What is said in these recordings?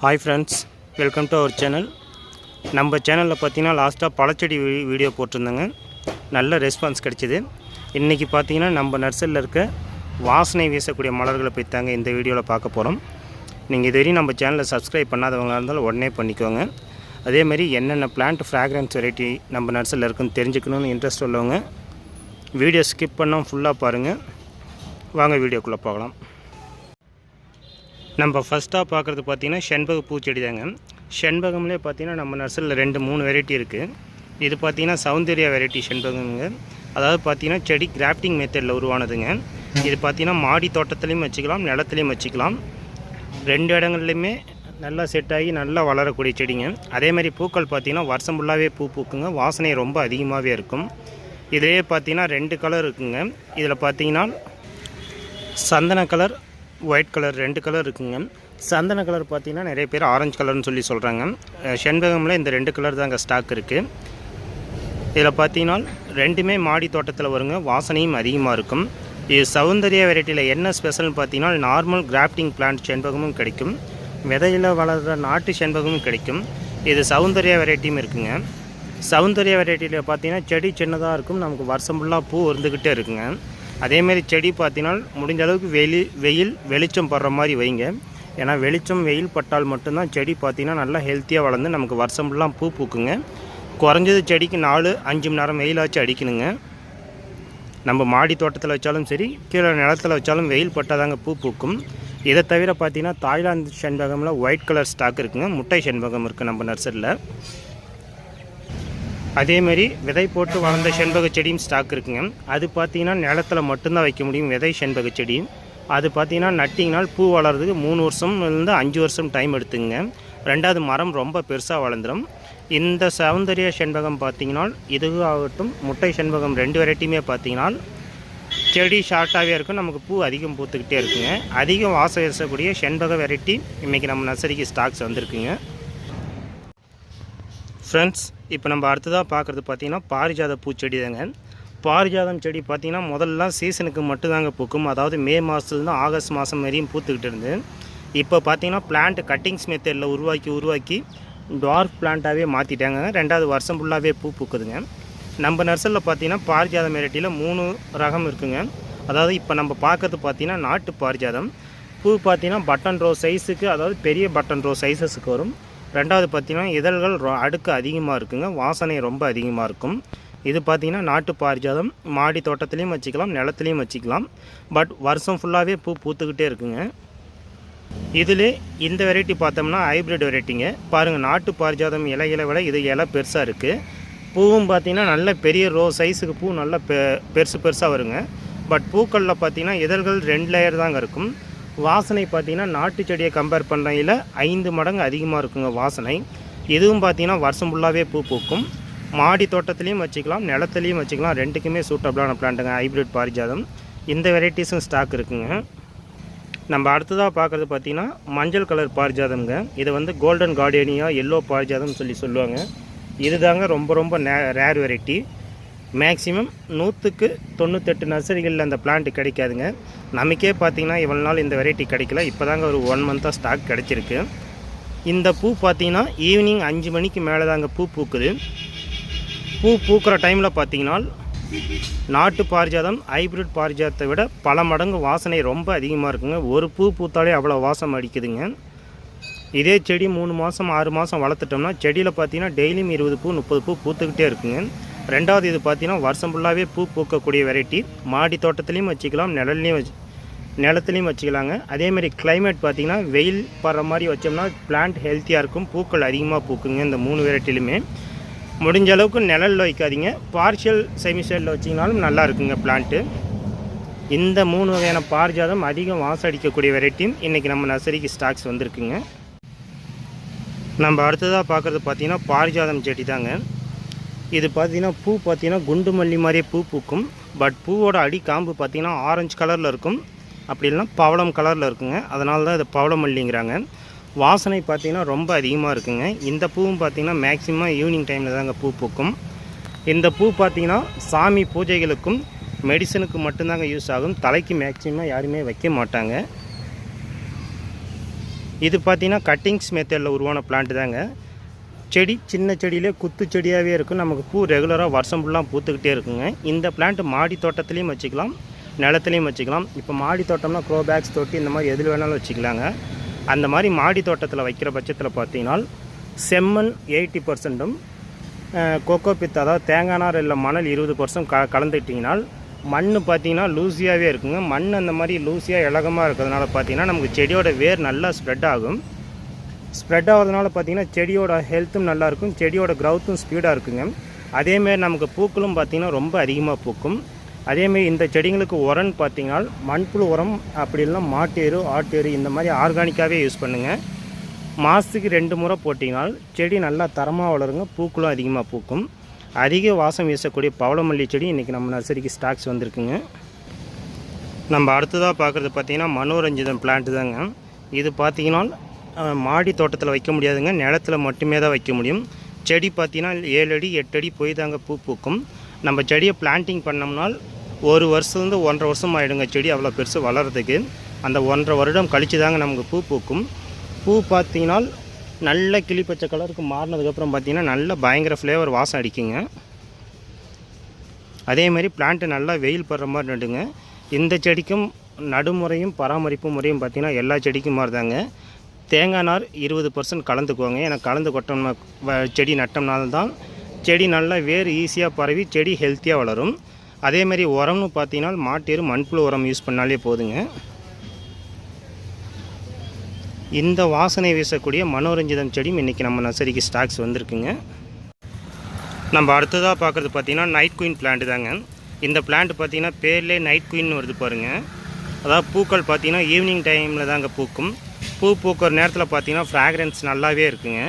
Hi friends welcome to our channel நம்ம சேனலில் பார்த்தீங்கன்னா லாஸ்ட்டாக பழச்செடி வீ- வீடியோ போட்டிருந்தேங்க. நல்ல ரெஸ்பான்ஸ் கிடச்சிது. இன்றைக்கி பார்த்தீங்கன்னா நம்ம நர்சரியில் இருக்க வாசனை வீசக்கூடிய மலர்களை போய் தாங்க இந்த வீடியோவில் பார்க்க போகிறோம் நீங்கள் இதுவரையும் நம்ம சேனலை சப்ஸ்கிரைப் பண்ணாதவங்களாக இருந்தாலும் உடனே பண்ணிக்கோங்க. அதேமாதிரி என்னென்ன பிளான்ட் ஃப்ராக்ரன்ஸ் வெரைட்டி நம்ம நர்சரியில் இருக்குன்னு தெரிஞ்சுக்கணுன்னு இன்ட்ரெஸ்ட் உள்ளவங்க வீடியோ ஸ்கிப் பண்ணால் ஃபுல்லாக பாருங்கள் வாங்க வீடியோக்குள்ளே போகலாம். நம்ம ஃபஸ்ட்டாக பார்க்குறது பார்த்தீங்கன்னா செண்பக பூச்செடி தாங்க செண்பகம்லேயே பார்த்தீங்கன்னா நம்ம நர்சரியில் ரெண்டு மூணு வெரைட்டி இருக்குது இது பார்த்திங்கன்னா சௌந்தர்யா வெரைட்டி செண்பகங்க அதாவது பார்த்தீங்கன்னா செடி கிராஃப்டிங் மெத்தடில் உருவானதுங்க. இது பார்த்திங்கன்னா மாடி தோட்டத்துலேயும் வச்சுக்கலாம் நிலத்துலையும் வச்சுக்கலாம். ரெண்டு இடங்கள்லையுமே நல்லா செட் ஆகி நல்லா வளரக்கூடிய செடிங்க. அதே மாதிரி பூக்கள் பார்த்தீங்கன்னா வருஷம் ஃபுல்லாகவே பூ பூக்குங்க. வாசனை ரொம்ப அதிகமாகவே இருக்கும். இதிலே பார்த்தீங்கன்னா ரெண்டு கலர் இருக்குங்க. இதில் பார்த்தீங்கன்னா சந்தன கலர் ஒயிட் கலர் ரெண்டு கலர் இருக்குங்க. சந்தன கலர் பார்த்தீங்கன்னா நிறைய பேர் ஆரஞ்சு கலர்னு சொல்லி சொல்கிறாங்க செண்பகமில் இந்த ரெண்டு கலர் தாங்க ஸ்டாக் இருக்குது இதில் பார்த்தீங்கன்னா ரெண்டுமே மாடி தோட்டத்தில் வருங்க. வாசனையும் அதிகமாக இருக்கும். இது சௌந்தரிய வெரைட்டியில் என்ன ஸ்பெஷல்னு பார்த்தீங்கன்னா நார்மல் கிராஃப்டிங் பிளான்ட் செண்பகமும் கிடைக்கும். விதையில் வளர்கிற நாட்டு செண்பகமும் கிடைக்கும். இது சௌந்தரிய வெரைட்டியும் இருக்குங்க. சௌந்தரிய வெரைட்டியில் பார்த்தீங்கன்னா செடி சின்னதாக இருக்கும். நமக்கு வருஷம் ஃபுல்லாக பூ இருந்துக்கிட்டே இருக்குங்க. அதேமாரி செடி பார்த்தீங்கன்னா முடிஞ்ச அளவுக்கு வெளி வெயில் வெளிச்சம் படுற மாதிரி வைங்க. ஏன்னா வெளிச்சம் வெயில் பட்டால் மட்டும்தான் செடி பார்த்தீங்கன்னா நல்லா ஹெல்த்தியாக வளர்ந்து நமக்கு வருஷம் ஃபுல்லாக பூ பூக்குங்க. குறைஞ்சது செடிக்கு நாலு அஞ்சு மணி நேரம் வெயிலாச்சும் அடிக்கணுங்க. நம்ம மாடி தோட்டத்தில் வச்சாலும் சரி கீழே நிலத்தில் வச்சாலும் வெயில் பட்டாதாங்க பூ பூக்கும். இதை தவிர பார்த்தீங்கன்னா தாய்லாந்து செண்பகமில் ஒயிட் கலர் ஸ்டாக் இருக்குங்க. முட்டை செண்பகம் இருக்குது நம்ம நர்சரியில் அதேமாரி விதை போட்டு வளர்ந்த செண்பக செடியும் ஸ்டாக் இருக்குங்க. அது பார்த்தீங்கன்னா நிலத்தில் மட்டும்தான் வைக்க முடியும் விதை செண்பக செடி. அது பார்த்தீங்கன்னா நட்டிங்கனால் பூ வளர்றதுக்கு மூணு வருஷம்லேருந்து அஞ்சு வருஷம் டைம் எடுத்துங்க. ரெண்டாவது மரம் ரொம்ப பெருசாக வளர்ந்துடும் இந்த சௌந்தரிய செண்பகம் பார்த்தீங்கன்னா இதுவும் ஆகட்டும் முட்டை செண்பகம் ரெண்டு வெரைட்டியுமே பார்த்தீங்கன்னா செடி ஷார்ட்டாகவே இருக்கும் நமக்கு பூ அதிகம் பூத்துக்கிட்டே இருக்குங்க. அதிகம் வாசம் வீசக்கூடிய செண்பக வெரைட்டி இன்றைக்கி நம்ம நர்சரிக்கு ஸ்டாக்ஸ் வந்திருக்குங்க. ஃப்ரெண்ட்ஸ் இப்போ நம்ம அடுத்ததாக பார்க்குறது பார்த்திங்கன்னா பாரிஜாத பூச்செடி தாங்க. பாரிஜாதம் செடி பார்த்தீங்கன்னா முதல்லாம் சீசனுக்கு மட்டும்தாங்க பூக்கும். அதாவது மே மாதத்துலேருந்து ஆகஸ்ட் மாதம் வரையும் பூத்துக்கிட்டு இருந்து. இப்போ பார்த்தீங்கன்னா பிளான்ட் கட்டிங்ஸ் மெத்தடில் உருவாக்கி உருவாக்கி டார்க் பிளான்ட்டாகவே மாற்றிட்டாங்க ரெண்டாவது வருஷம் ஃபுல்லாகவே பூ பூக்குதுங்க. நம்ம நர்சரியில் பார்த்தீங்கன்னா பாரிஜாதம் வெரைட்டியில் மூணு ரகம் இருக்குங்க. அதாவது இப்போ நம்ம பார்க்கறது பார்த்தீங்கன்னா நாட்டு பாரிஜாதம். பூ பார்த்திங்கன்னா பட்டன் ரோ சைஸுக்கு அதாவது பெரிய பட்டன் ரோ சைஸஸுக்கு வரும். ரெண்டாவது பார்த்தீங்கன்னா இதழ்கள் ரொ- அடுக்கு அதிகமாக இருக்குங்க. வாசனை ரொம்ப அதிகமாக இருக்கும். இது பார்த்தீங்கன்னா நாட்டு பாரிஜாதம். மாடி தோட்டத்துலேயும் வச்சுக்கலாம் நிலத்துலையும் வச்சுக்கலாம். பட் வருஷம் ஃபுல்லாகவே பூ பூத்துக்கிட்டே இருக்குங்க. இதில் இந்த வெரைட்டி பார்த்தோம்னா ஹைப்ரிட் வெரைட்டிங்க பாருங்கள் நாட்டு பாரிஜாதம் இலைகளை விட இது இலை பெருசாக இருக்குது பூவும் பார்த்தீங்கன்னா நல்ல பெரிய ரோ சைஸுக்கு பூ நல்ல பெ பெருசு பெருசாக வருங்க. பட் பூக்களில் பார்த்தீங்கன்னா இதழ்கள் ரெண்டு லேயர் தாங்க இருக்கும். வாசனை பார்த்தீங்கன்னா நாட்டு செடியை கம்பேர் பண்ணுறையில் ஐந்து மடங்கு அதிகமாக இருக்குங்க வாசனை. இதுவும் பார்த்தீங்கன்னா வருஷம் ஃபுல்லாகவே பூ பூக்கும். மாடி தோட்டத்துலேயும் வச்சுக்கலாம் நிலத்துலையும் வச்சுக்கலாம். ரெண்டுக்குமே சூட்டபிளான பிளான்ட்டுங்க ஹைப்ரிட் பாரிஜாதம். இந்த வெரைட்டிஸும் ஸ்டாக் இருக்குங்க. நம்ம அடுத்ததாக பார்க்குறது பார்த்திங்கன்னா மஞ்சள் கலர் பாரிஜாதம்ங்க. இதை வந்து கோல்டன் கார்டேனியா எல்லோ பாரிஜாதம் சொல்லி சொல்லுவாங்க. இதுதாங்க ரொம்ப ரொம்ப ரேர் வெரைட்டி மேக்ஸிமம் நூற்றுக்கு தொண்ணூத்தெட்டு நர்சரிகளில் அந்த பிளான்ட் கிடைக்காதுங்க. நமக்கே பார்த்தீங்கன்னா இவ்வளோ நாள் இந்த வெரைட்டி கிடைக்கல. இப்போ தாங்க ஒரு ஒன் மந்த்தாக ஸ்டாக் கிடச்சிருக்கு. இந்த பூ பார்த்தீங்கன்னா ஈவினிங் அஞ்சு மணிக்கு மேலே தாங்க பூ பூக்குது. பூ பூக்கிற டைமில் பார்த்தீங்கன்னா நாட்டு பாரிஜாதம் ஹைப்ரிட் பாரிஜாதத்தை விட பல மடங்கு வாசனை ரொம்ப அதிகமாக இருக்குங்க. ஒரு பூ பூத்தாலே அவ்வளோ வாசம் அடிக்குதுங்க. இதே செடி மூணு மாதம் ஆறு மாதம் வளர்த்துட்டோம்னா செடியில் பார்த்தீங்கன்னா டெய்லியும் இருபது பூ முப்பது பூ பூத்துக்கிட்டே இருக்குங்க. ரெண்டாவது இது பார்த்தீங்கன்னா வருஷம் ஃபுல்லாகவே பூ பூக்கக்கூடிய வெரைட்டி மாடி தோட்டத்துலேயும் வச்சுக்கலாம் நிழல்லையும் வச்சு நிலத்துலையும் வச்சுக்கலாங்க. அதேமாதிரி கிளைமேட் பார்த்தீங்கன்னா வெயில் படுற மாதிரி வச்சோம்னா பிளான்ட் ஹெல்த்தியாக இருக்கும். பூக்கள் அதிகமாக பூக்குங்க இந்த மூணு வெரைட்டிலுமே முடிஞ்ச அளவுக்கு நிழலில் வைக்காதீங்க. பார்ஷியல் செமிஸ்டரில் வச்சிங்கனாலும் நல்லா இருக்குங்க பிளான்ட்டு இந்த மூணு வகையான பாரிஜாதம் அதிகம் வாசம் அடிக்கக்கூடிய வெரைட்டியும் இன்றைக்கி நம்ம நர்சரிக்கு ஸ்டாக்ஸ் வந்திருக்குங்க. நம்ம அடுத்ததாக பார்க்குறது பார்த்திங்கன்னா பாரிஜாதம் செடி தாங்க இது பார்த்தீங்கன்னா பூ பார்த்தீங்கன்னா குண்டு மல்லி மாதிரியே பூ பூக்கும். பட் பூவோட அடி காம்பு பார்த்தீங்கன்னா ஆரஞ்சு கலரில் இருக்கும். அப்படி இல்லைன்னா பவளம் கலரில் இருக்குங்க. அதனால தான் இது பவளம் மல்லிங்கிறாங்க வாசனை பார்த்தீங்கன்னா ரொம்ப அதிகமாக இருக்குங்க. இந்த பூவும் பார்த்தீங்கன்னா மேக்ஸிமம் ஈவினிங் டைமில் தாங்க பூ பூக்கும். இந்த பூ பார்த்தீங்கன்னா சாமி பூஜைகளுக்கும் மெடிசனுக்கு மட்டும்தாங்க யூஸ் ஆகும். தலைக்கு மேக்ஸிமம் யாருமே வைக்க மாட்டாங்க. இது பார்த்திங்கன்னா கட்டிங்ஸ் மெத்தடில் உருவான பிளான்ட் தாங்க. செடி சின்ன செடியிலே குத்து செடியாகவே இருக்கும். நமக்கு பூ ரெகுலராக வருஷம் ஃபுல்லாக பூத்துக்கிட்டே இருக்குங்க. இந்த பிளான்ட் மாடி தோட்டத்துலேயும் வச்சுக்கலாம் நிலத்துலையும் வச்சுக்கலாம். இப்போ மாடி தோட்டம்னா க்ரோ பேக்ஸ் தொட்டி இந்த மாதிரி எதில் வேணாலும் வச்சுக்கலாங்க. அந்த மாதிரி மாடி தோட்டத்தில் வைக்கிற பட்சத்தில் பார்த்தீங்கன்னா செம்மண் எயிட்டி பர்சன்ட்டும் கொக்கோ பித் அதாவது தேங்காய் நார் இல்லை மணல் இருபது பர்சன்ட் க கலந்துட்டிங்கன்னா மண் பார்த்தீங்கன்னா லூஸியாகவே இருக்குங்க. மண் அந்த மாதிரி லூஸியாக இலகமாக இருக்கிறதுனால பார்த்தீங்கன்னா நமக்கு செடியோட வேர் நல்லா ஸ்ப்ரெட் ஆகும். ஸ்ப்ரெட் ஆகிறதுனால பார்த்தீங்கன்னா செடியோட ஹெல்த்தும் நல்லாயிருக்கும் செடியோட க்ரௌத்தும் ஸ்பீடாக இருக்குங்க. அதேமாரி நமக்கு பூக்களும் பார்த்தீங்கன்னா ரொம்ப அதிகமாக பூக்கும். அதேமாரி இந்த செடிங்களுக்கு உரம்னு பார்த்தீங்கன்னா மண்புழு உரம் அப்படி இல்லைனா மாட்டேரு ஆட்டேரு இந்த மாதிரி ஆர்கானிக்காகவே யூஸ் பண்ணுங்கள் மாதத்துக்கு ரெண்டு முறை போட்டிங்கனால் செடி நல்லா தரமாக வளருங்க பூக்களும் அதிகமாக பூக்கும். அதிக வாசம் வீசக்கூடிய பவளமல்லி செடி இன்றைக்கி நம்ம நர்சரிக்கு ஸ்டாக்ஸ் வந்திருக்குங்க. நம்ம அடுத்ததாக பார்க்குறது பார்த்திங்கன்னா மனோரஞ்சிதம் பிளான்ட் தாங்க. இது பார்த்திங்கன்னா மாடி தோட்டத்தில் வைக்க முடியாதுங்க. நிலத்தில் மட்டுமே தான் வைக்க முடியும். செடி பார்த்தீங்கன்னா ஏழு அடி எட்டு அடி போய் தாங்க பூ பூக்கும். நம்ம செடியை பிளான்டிங் பண்ணோம்னால் ஒரு வருஷத்துலேருந்து ஒன்றரை வருஷம் ஆகிடுங்க செடி அவ்வளோ பெருசு வளர்கிறதுக்கு அந்த ஒன்றரை வருடம் கழித்து தாங்க நமக்கு பூ பூக்கும். பூ பார்த்தீங்கன்னா நல்ல கிளிப்பச்சை கலருக்கு மாறினதுக்கப்புறம் பார்த்தீங்கன்னா நல்ல பயங்கர ஃப்ளேவர் வாசம் அடிக்குங்க. அதே மாதிரி பிளான்ட்டு நல்லா வெயில் படுற மாதிரி நடுங்க. இந்த செடிக்கும் நடுமுறையும் பராமரிப்பு முறையும் பார்த்திங்கன்னா எல்லா செடிக்கும் மாதிரி தாங்க தேங்காய் நார் இருபது பர்சன்ட் கலந்துக்குவாங்க. ஏன்னா கலந்து கொட்டோம்னா வ- செடி நட்டோம்னால்தான் செடி நல்லா வேர் ஈஸியாக பரவி செடி ஹெல்த்தியாக வளரும். அதேமாரி உரம்னு பார்த்தீங்கன்னா மாட்டேரு மண்புழு உரம் யூஸ் பண்ணாலே போதுங்க. இந்த வாசனை வீசக்கூடிய மனோரஞ்சிதம் செடியும் இன்றைக்கி நம்ம நர்சரிக்கு ஸ்டாக்ஸ் வந்திருக்குங்க. நம்ம அடுத்ததாக பார்க்குறது பார்த்திங்கன்னா நைட் குயின் பிளான்ட் தாங்க. இந்த பிளான்ட் பார்த்தீங்கன்னா பேர்லேயே நைட் குயின் வருது பாருங்கள் அதாவது பூக்கள் பார்த்தீங்கன்னா ஈவினிங் டைமில் தாங்க பூக்கும். பூ பூக்கிற நேரத்தில் பார்த்தீங்கன்னா ஃப்ராக்ரன்ஸ் நல்லாவே இருக்குங்க.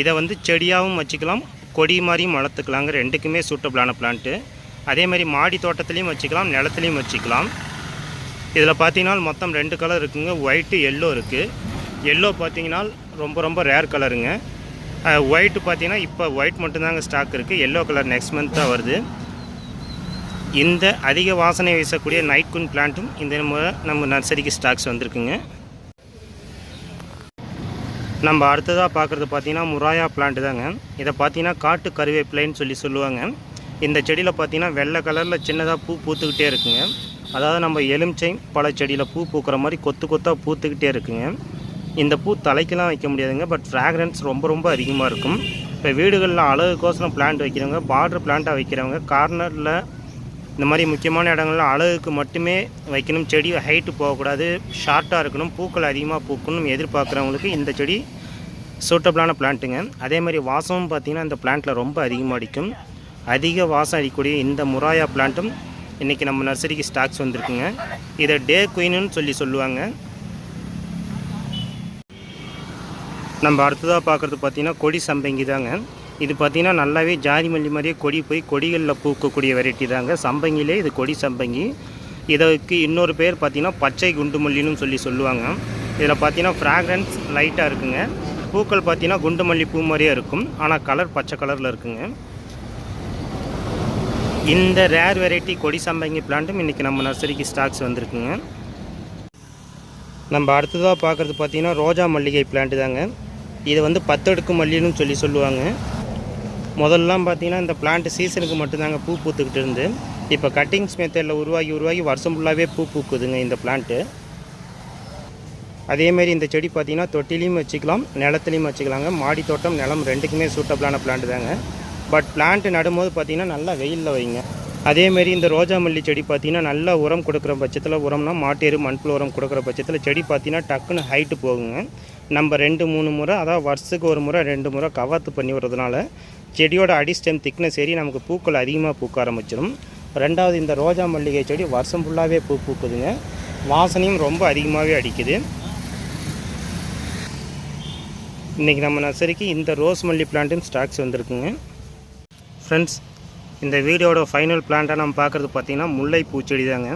இதை வந்து செடியாகவும் வச்சுக்கலாம் கொடி மாதிரியும் வளர்த்துக்கலாங்க. ரெண்டுக்குமே சூட்டபிளான பிளான்ட்டு அதே மாதிரி மாடி தோட்டத்துலேயும் வச்சுக்கலாம் நிலத்துலையும் வச்சுக்கலாம். இதில் பார்த்தீங்கன்னா மொத்தம் ரெண்டு கலர் இருக்குங்க. ஒயிட்டு எல்லோ இருக்குது எல்லோ பார்த்தீங்கன்னா ரொம்ப ரொம்ப ரேர் கலருங்க ஒயிட்டு பார்த்தீங்கன்னா இப்போ ஒயிட் மட்டும்தாங்க ஸ்டாக் இருக்குது எல்லோ கலர் நெக்ஸ்ட் மந்த் தான் வருது. இந்த அதிக வாசனை வீசக்கூடிய நைட் குன் பிளான்ட்டும் இந்த நம்ம நம்ம நர்சரிக்கு ஸ்டாக்ஸ் வந்திருக்குங்க. நம்ம அடுத்ததாக பார்க்குறது பார்த்தீங்கன்னா முராயா பிளான்ட் தாங்க. இதை பார்த்தீங்கன்னா காட்டு கருவேப்பிலைன்னு சொல்லி சொல்லுவாங்க. இந்த செடியில் பார்த்தீங்கன்னா வெள்ளை கலரில் சின்னதாக பூ பூத்துக்கிட்டே இருக்குங்க. அதாவது நம்ம எலுமிச்சை பல செடியில் பூ பூக்கிற மாதிரி கொத்து கொத்தாக பூத்துக்கிட்டே இருக்குங்க. இந்த பூ தலைக்கெல்லாம் வைக்க முடியாதுங்க. பட் ஃப்ராக்ரன்ஸ் ரொம்ப ரொம்ப அதிகமாக இருக்கும். இப்போ வீடுகளில் அழகுக்கோசரம் பிளான்ட் வைக்கிறவங்க பார்டர் பிளான்ட்டாக வைக்கிறவங்க கார்னரில் இந்த மாதிரி முக்கியமான இடங்கள்ல அழகுக்கு மட்டுமே வைக்கணும். செடி ஹைட்டு போகக்கூடாது. ஷார்ட்டாக இருக்கணும். பூக்கள் அதிகமாக பூக்கணும் எதிர்பார்க்குறவங்களுக்கு இந்த செடி சூட்டபிளான பிளான்ட்டுங்க அதே மாதிரி வாசமும் பார்த்திங்கன்னா இந்த பிளான்ட்டில் ரொம்ப அதிகமாக அடிக்கும். அதிக வாசம் அடிக்கக்கூடிய இந்த முராயா பிளான்ட்டும் இன்றைக்கி நம்ம நர்சரிக்கு ஸ்டாக்ஸ் வந்திருக்குங்க. இதை டே குயின்னு சொல்லி சொல்லுவாங்க. நம்ம அடுத்ததாக பார்க்குறது பார்த்திங்கன்னா கொடி சம்பங்கி தாங்க. இது பார்த்திங்கன்னா நல்லாவே ஜாதி மல்லி மாதிரியே கொடி போய் கொடிகளில் பூக்கக்கூடிய வெரைட்டி தாங்க. சம்பங்கிலே இது கொடி சம்பங்கி. இதற்கு இன்னொரு பேர் பார்த்திங்கன்னா பச்சை குண்டு மல்லின்னு சொல்லி சொல்லுவாங்க. இதில் பார்த்தீங்கன்னா ஃப்ராக்ரன்ஸ் லைட்டாக இருக்குங்க. பூக்கள் பார்த்தீங்கன்னா குண்டு மல்லி பூ மாதிரியே இருக்கும். ஆனால் கலர் பச்சை கலரில் இருக்குங்க. இந்த ரேர் வெரைட்டி கொடி சம்பங்கி பிளான்ட்டும் இன்றைக்கி நம்ம நர்சரிக்கு ஸ்டாக்ஸ் வந்திருக்குங்க. நம்ம அடுத்ததாக பார்க்குறது பார்த்திங்கன்னா ரோஜா மல்லிகை பிளான்ட்டு தாங்க. இது வந்து பத்தடுக்கு மல்லின்னு சொல்லி சொல்லுவாங்க. முதல்லாம் பார்த்தீங்கன்னா இந்த பிளான்ட் சீசனுக்கு மட்டும்தாங்க பூ பூத்துக்கிட்டு இருந்து. இப்போ கட்டிங்ஸ் மெத்தடில் உருவாகி உருவாகி வருஷம் ஃபுல்லாகவே பூ பூக்குதுங்க இந்த பிளான்ட்டு அதேமாரி இந்த செடி பார்த்திங்கன்னா தொட்டிலையும் வச்சுக்கலாம் நிலத்துலையும் வச்சுக்கலாங்க. மாடி தோட்டம் நிலம் ரெண்டுக்குமே சூட்டபிளான பிளான்ட் தாங்க. பட் பிளான்ட்டு நடும்போது பார்த்தீங்கன்னா நல்லா வெயிலில் வைங்க. அதேமாரி இந்த ரோஜா மல்லி செடி பார்த்தீங்கன்னா நல்லா உரம் கொடுக்குற பட்சத்தில் உரம்னா மாட்டேரு மண்புழு உரம் கொடுக்குற பட்சத்தில் செடி பார்த்தீங்கன்னா டக்குன்னு ஹைட்டு போகுங்க. நம்ம ரெண்டு மூணு முறை அதாவது வருஷத்துக்கு ஒரு முறை ரெண்டு முறை கவாத்து பண்ணி விடுறதுனால செடியோட அடி ஸ்டெம் திக்னஸ் ஏறி நமக்கு பூக்கள் அதிகமாக பூக்க ஆரம்பிச்சிடும். ரெண்டாவது இந்த ரோஜா மல்லிகை செடி வருஷம் ஃபுல்லாகவே பூ பூக்குதுங்க. வாசனையும் ரொம்ப அதிகமாகவே அடிக்குது. இன்றைக்கி நம்ம நர்சரிக்கு இந்த ரோஸ் மல்லி பிளான்ட்டும் ஸ்டாக்ஸ் வந்திருக்குங்க. ஃப்ரெண்ட்ஸ் இந்த வீடியோட ஃபைனல் பிளான்ட்டாக நம்ம பார்க்குறது பார்த்திங்கன்னா முல்லை பூச்செடி தாங்க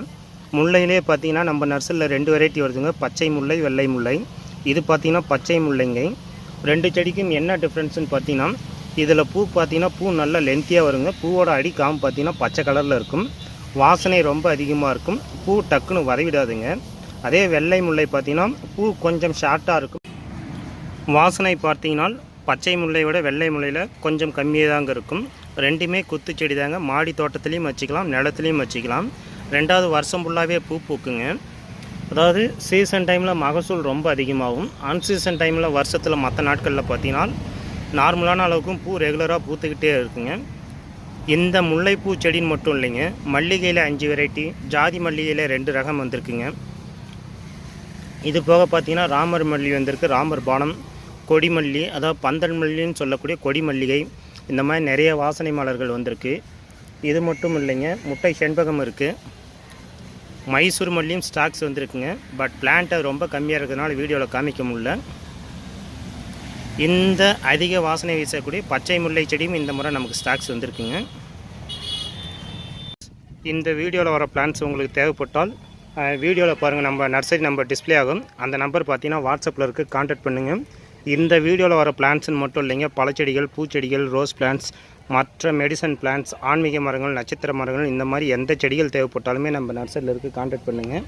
முல்லையிலே பார்த்தீங்கன்னா நம்ம நர்சரியில் ரெண்டு வெரைட்டி வருதுங்க. பச்சை முல்லை வெள்ளை முல்லை. இது பார்த்திங்கன்னா பச்சை முல்லைங்க. ரெண்டு செடிக்கும் என்ன டிஃப்ரென்ஸுன்னு பார்த்தீங்கன்னா இதில் பூ பார்த்தீங்கன்னா பூ நல்லா லென்த்தியாக வருங்க. பூவோட அடி காம்பு பார்த்தீங்கன்னா பச்சை கலரில் இருக்கும். வாசனை ரொம்ப அதிகமாக இருக்கும். பூ டக்குன்னு வரவிடாதுங்க. அதே வெள்ளை முல்லை பார்த்தீங்கன்னா பூ கொஞ்சம் ஷார்ட்டாக இருக்கும். வாசனை பார்த்தீங்கன்னா பச்சை முல்லை விட வெள்ளை முல்லையில் கொஞ்சம் கம்மியாக தாங்க இருக்கும். ரெண்டுமே குத்து செடி தாங்க. மாடி தோட்டத்துலேயும் வச்சுக்கலாம் நிலத்துலையும் வச்சுக்கலாம். ரெண்டாவது வருஷம் ஃபுல்லாகவே பூ பூக்குங்க. அதாவது சீசன் டைமில் மகசூல் ரொம்ப அதிகமாகும். அன்சீசன் டைமில் வருஷத்தில் மற்ற நாட்களில் பார்த்தீங்கன்னா நார்மலான அளவுக்கும் பூ ரெகுலராக பூத்துக்கிட்டே இருக்குங்க. இந்த முல்லைப்பூ செடின்னு மட்டும் இல்லைங்க. மல்லிகையில் அஞ்சு வெரைட்டி ஜாதி மல்லிகையில் ரெண்டு ரகம் வந்திருக்குங்க. இது போக பார்த்தீங்கன்னா ராமர் மல்லி வந்திருக்கு. ராமர் பானம் கொடிமல்லி அதாவது பந்தல் மல்லின்னு சொல்லக்கூடிய கொடி மல்லிகை இந்த மாதிரி நிறைய வாசனை மலர்கள் வந்திருக்கு. இது மட்டும் இல்லைங்க. முட்டை செண்பகம் இருக்குது மைசூர் மல்லியும் ஸ்டாக்ஸ் வந்திருக்குங்க. பட் பிளான்ட்டை ரொம்ப கம்மியாக இருக்கிறதுனால வீடியோவில் காமிக்க முடியல. இந்த அதிக வாசனை வீசக்கூடிய பச்சை முல்லை செடியும் இந்த முறை நமக்கு ஸ்டாக்ஸ் வந்திருக்குங்க. இந்த வீடியோவில் வர பிளான்ஸ் உங்களுக்கு தேவைப்பட்டால் வீடியோவில் பாருங்கள் நம்ம நர்சரி நம்பர் டிஸ்ப்ளே ஆகும். அந்த நம்பர் பார்த்தீங்கன்னா வாட்ஸ்அப்பில் இருக்குது காண்டாக்ட் பண்ணுங்கள் இந்த வீடியோவில் வர பிளான்ட்ஸ்னு மட்டும் இல்லைங்க பழச்செடிகள் பூச்செடிகள் ரோஸ் பிளான்ட்ஸ் மற்ற மெடிசன் பிளான்ட்ஸ் ஆன்மீக மரங்கள் நட்சத்திர மரங்கள் இந்த மாதிரி எந்த செடிகள் தேவைப்பட்டாலுமே நம்ம நர்சரியில் இருக்குது காண்டாக்ட் பண்ணுங்கள்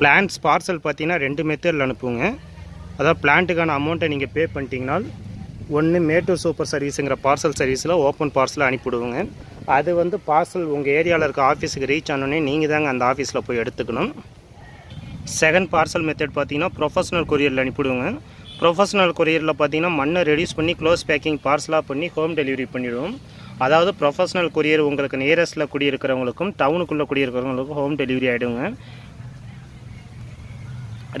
பிளான்ட்ஸ் பார்சல் பார்த்தீங்கன்னா ரெண்டு மெத்தடில் அனுப்புங்க. அதாவது பிளான்ட்டுக்கான அமௌண்ட்டை நீங்கள் பே பண்ணிட்டீங்கன்னா ஒன்று மேட்டூர் சூப்பர் சர்வீஸுங்கிற பார்சல் சர்வீஸில் ஓப்பன் பார்சலில் அனுப்பிவிடுவோங்க. அது வந்து பார்சல் உங்கள் ஏரியாவில் இருக்க ஆஃபீஸுக்கு ரீச் ஆனோடனே நீங்கள் தாங்க அந்த ஆஃபீஸில் போய் எடுத்துக்கணும். செகண்ட் பார்சல் மெத்தட் பார்த்தீங்கன்னா ப்ரொஃபஷனல் கொரியரில் அனுப்பிவிடுவோங்க. ப்ரொஃபஷனல் கொரியரில் பார்த்தீங்கன்னா மண்ணை ரெடியூஸ் பண்ணி க்ளோஸ் பேக்கிங் பார்சலாக பண்ணி ஹோம் டெலிவரி பண்ணிவிடுவோம். அதாவது ப்ரொஃபஷனல் கொரியர் உங்களுக்கு நியரஸ்ட்டில் குடியிருக்கிறவங்களுக்கும் டவுனுக்குள்ளே குடியிருக்கிறவங்களுக்கும் ஹோம் டெலிவரி ஆகிடுங்க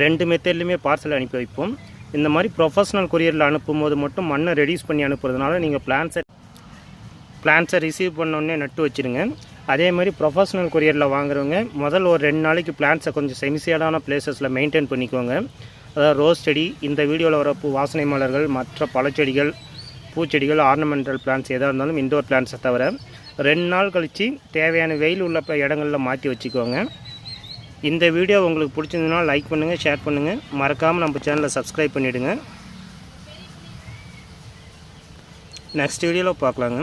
ரெண்டு மெத்தட்லையுமே பார்சல் அனுப்பி வைப்போம். இந்த மாதிரி ப்ரொஃபஷனல் கொரியரில் அனுப்பும்போது மட்டும் மண்ணை ரெடியூஸ் பண்ணி அனுப்புறதுனால நீங்கள் பிளான்ஸை பிளான்ஸை ரிசீவ் பண்ணோடனே நட்டு வச்சுருங்க. அதே மாதிரி ப்ரொஃபஷனல் கொரியரில் வாங்குறவங்க முதல் ஒரு ரெண்டு நாளைக்கு பிளான்ஸை கொஞ்சம் செமிசியடான பிளேசஸில் மெயின்டைன் பண்ணிக்கோங்க. அதாவது ரோஸ் செடி இந்த வீடியோவில் வர வாசனை மலர்கள் மற்ற பழச்செடிகள் பூச்செடிகள் ஆர்னமெண்டல் பிளான்ஸ் எதாக இருந்தாலும் இண்டோர் பிளான்ஸை தவிர ரெண்டு நாள் கழித்து தேவையான வெயில் உள்ள இடங்களில் இடங்கள்ல மாற்றி வச்சுக்கோங்க. இந்த வீடியோ உங்களுக்கு பிடிச்சிருந்ததுன்னா லைக் பண்ணுங்கள் ஷேர் பண்ணுங்கள் மறக்காமல் நம்ம சேனலை சப்ஸ்கிரைப் பண்ணிவிடுங்க நெக்ஸ்ட் வீடியோவில் பார்க்கலாங்க.